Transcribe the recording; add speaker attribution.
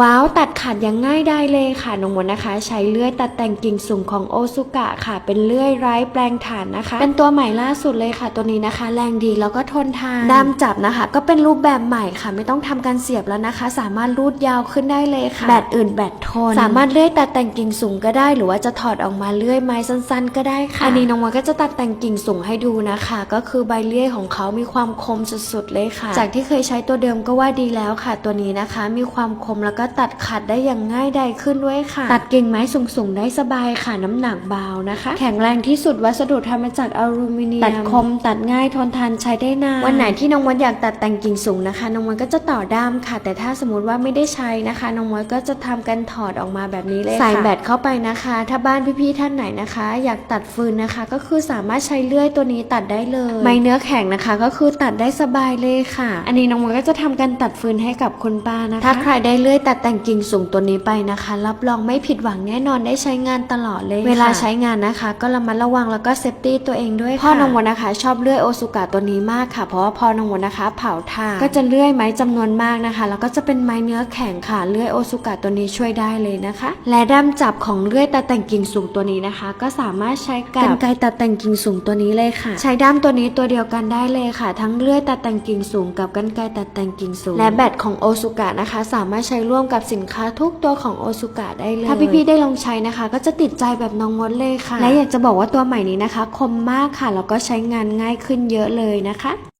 Speaker 1: ว้าว ตัดขาดอย่างง่ายได้เลยค่ะน้องมดนะคะ ใช้เลื่อยตัดแต่งกิ่งสูงของโอซุกะค่ะ เป็นเลื่อยไร้แปลงฐานนะคะ เป็นตัวใหม่ล่าสุดเลยค่ะ ตัวนี้นะคะ แรงดีแล้วก็ทนทานด้ามจับนะคะ ก็เป็นรูปแบบใหม่ค่ะ ไม่ต้องทำการเสียบแล้วนะคะ สามารถรูดยาวขึ้นได้เลยค่ะ แบตอื่นแบตทน สามารถเลื่อยตัดแต่งกิ่งสูงก็ได้ หรือว่าจะถอดออกมาเลื่อยไม้สั้น ๆ ก็ได้ค่ะอันนี้น้องมดก็จะตัดแต่งกิ่งสูงให้ดูนะคะ ก็คือใบเลื่อยของเขามีความคมสุดๆเลยค่ะ จากที่เคยใช้ตัวเดิมก็ว่าดีแล้วค่ะ ตัวนี้นะคะ มีความคมแล้วก็ตัดขัดได้อย่างง่ายดายขึ้นด้วยค่ะ ตัดกิ่งไม้สูงๆได้สบายค่ะน้ำหนักเบานะคะ แข็งแรงที่สุดวัสดุทำมาจากอลูมิเนียม ตัดคมตัดง่ายทนทานใช้ได้นานวันไหนที่น้องมดอยากตัดแต่งกิ่งสูงนะคะ น้องมดก็จะต่อด้ามค่ะ แต่ถ้าสมมติว่าไม่ได้ใช้นะคะ น้องมดก็จะทำการถอดออกมาแบบนี้เลยค่ะใส่แบตเข้าไปนะคะ ถ้าบ้านพี่ๆท่านไหนนะคะ อยากตัดฟืนนะคะ ก็คือสามารถใช้เลื่อยตัวนี้ตัดได้เลย ไม้เนื้อแข็งนะคะ ก็คือตัดได้สบายเลยค่ะ อันนี้น้องมดก็จะทำการตัดฟืนให้กับคุณป้านะคะ ถ้าใครได้เลื่อยตัดแต่งกิ่งสูงตัวนี้ไปนะคะ รับรองไม่ผิดหวังแน่นอนได้ใช้งานตลอดเลย เวลาใช้งานนะคะ ก็ระมัดระวังแล้วก็เซฟตี้ตัวเองด้วยค่ะพ่อน้องมดนะคะ ชอบเลื่อยโอซุกะตัวนี้มากค่ะ เพราะว่าพ่อน้องมดนะคะ เผาถ่านก็จะเลื่อยไม้จำนวนมากนะคะ แล้วก็จะเป็นไม้เนื้อแข็งค่ะเลื่อยโอซุกะตัวนี้ช่วยได้เลยนะคะ และด้ามจับของเลื่อยตัดแต่งกิ่งสูงตัวนี้นะคะ ก็สามารถใช้กับกันไกรตัดแต่งกิ่งสูงตัวนี้เลยค่ะ ใช้ด้ามตัวนี้ตัวเดียวกันได้เลยค่ะ ทั้งเลื่อยตัดแต่งกิ่งสูงกับกันไกรตัดแต่งกิ่งสูง และแบตของโอซุกะนะคะ สามารถใช้ร่วมกับสินค้าทุกตัวของโอซุกะได้เลย ถ้าพี่ๆได้ลองใช้นะคะ ก็จะติดใจแบบน้องมดเลยค่ะ และอยากจะบอกว่าตัวใหม่นี้นะคะ คมมากค่ะแล้วก็ใช้งานง่ายขึ้นเยอะเลยนะคะ